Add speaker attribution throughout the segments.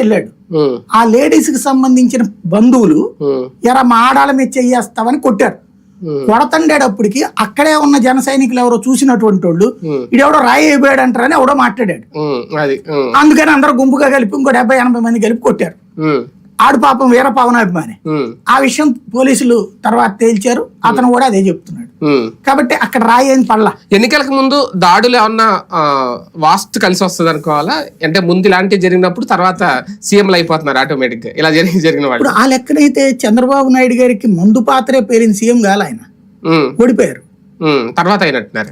Speaker 1: వెళ్ళాడు. ఆ లేడీస్కి సంబంధించిన బంధువులు ఎరా మా ఆడాల మీద చెయ్యేస్తావని కొట్టారు. కొడతండేటప్పటికి అక్కడే ఉన్న జన సైనికులు ఎవరో చూసినటువంటి వాళ్ళు ఇడెవడో రాయి అయిపోయాడు అంటారని ఎవడో మాట్లాడాడు. అందుకని అందరూ గుంపుగా కలిపి ఇంకో డెబ్బై ఎనభై మంది కలిపి కొట్టారు. ఆడు పాపం వీర పవనాభిమాని ఆ విషయం పోలీసులు తర్వాత తేల్చారు. అతను కూడా అదే చెప్తున్నాడు. కాబట్టి అక్కడ రాయి ఏం పడలా.
Speaker 2: ఎన్నికలకు ముందు దాడులు ఏమన్నా వాస్తు కలిసి వస్తుంది అనుకోవాలా? అంటే ముందు ఇలాంటివి జరిగినప్పుడు తర్వాత సీఎంలు అయిపోతున్నారు ఆటోమేటిక్గా. ఇలా జరిగి జరిగిన వాళ్ళు.
Speaker 1: ఆ లెక్కనైతే చంద్రబాబు నాయుడు గారికి మందు పాత్రే పేరిన సీఎం కాల ఆయన. ఓడిపోయారు.
Speaker 2: తర్వాత అయినట్టున్నారు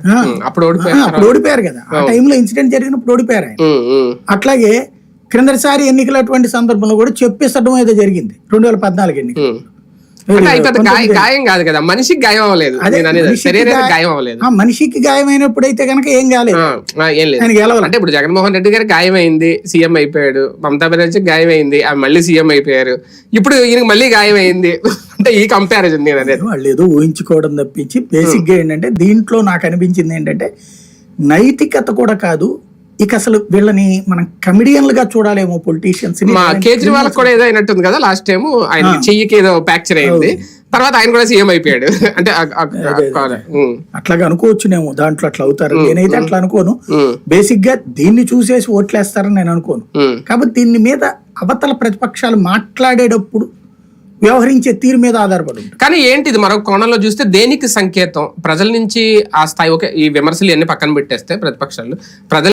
Speaker 2: అప్పుడు ఓడిపోయారు
Speaker 1: అప్పుడు ఓడిపోయారు కదా. ఆ టైంలో ఇన్సిడెంట్ జరిగినప్పుడు ఓడిపోయారు ఆయన. అట్లాగే క్రిందటిసారి ఎన్నికలటువంటి సందర్భంలో కూడా చెప్పేసడం ఏదో జరిగింది. రెండు వేల పద్నాలుగు ఎన్నిక
Speaker 2: గాయ- గాయం కాదు కదా. మనిషికి గాయం అవ్వలేదు.
Speaker 1: గాయ-
Speaker 2: గాయం అవ్వలేదు.
Speaker 1: మనిషికి గాయమైనప్పుడు అయితే కనుక ఏం కాలేదు.
Speaker 2: ఏం లేదు. అంటే ఇప్పుడు జగన్మోహన్ రెడ్డి గారికి గాయమైంది సీఎం అయిపోయాడు. మమతా బెనర్జీ గాయమైంది ఆమె మళ్ళీ సీఎం అయిపోయారు. ఇప్పుడు ఈయనకి మళ్ళీ గాయమైంది. అంటే ఈ కంపారిజన్ నేను అనేది.
Speaker 1: వాళ్ళు ఏదో ఊహించుకోవడం తప్పించి బేసిక్గా ఏంటంటే దీంట్లో నాకు అనిపించింది ఏంటంటే నైతికత కూడా కాదు ఇక అసలు వీళ్ళని మనం కమిడియన్లుగా చూడాలేమో పొలిటీషియన్స్
Speaker 2: మా కేజ్రీవాల్ కూడా ఏదో అయినట్టుంది కదా లాస్ట్ టైం ఆయన చెయ్యికి ఏదో ఫ్రాక్చర్ అయింది. తర్వాత ఆయన కూడా సీఎం అయిపోయాడు. అంటే
Speaker 1: అట్లాగా అనుకోవచ్చునేమో దాంట్లో అట్లా అవుతారు. నేనైతే అట్లా అనుకోను. బేసిక్గా దీన్ని చూసేసి ఓట్లేస్తారని నేను అనుకోను. కాబట్టి దీని మీద అవతల ప్రతిపక్షాలు మాట్లాడేటప్పుడు వ్యవహరించే తీరు మీద ఆధారపడి
Speaker 2: కానీ ఏంటి ఇది మరొక కోణంలో చూస్తే దేనికి సంకేతం? ప్రజల నుంచి ఆ స్థాయి ఓకే ఈ విమర్శలు అన్ని పక్కన పెట్టేస్తే ప్రతిపక్షాలు ప్రజల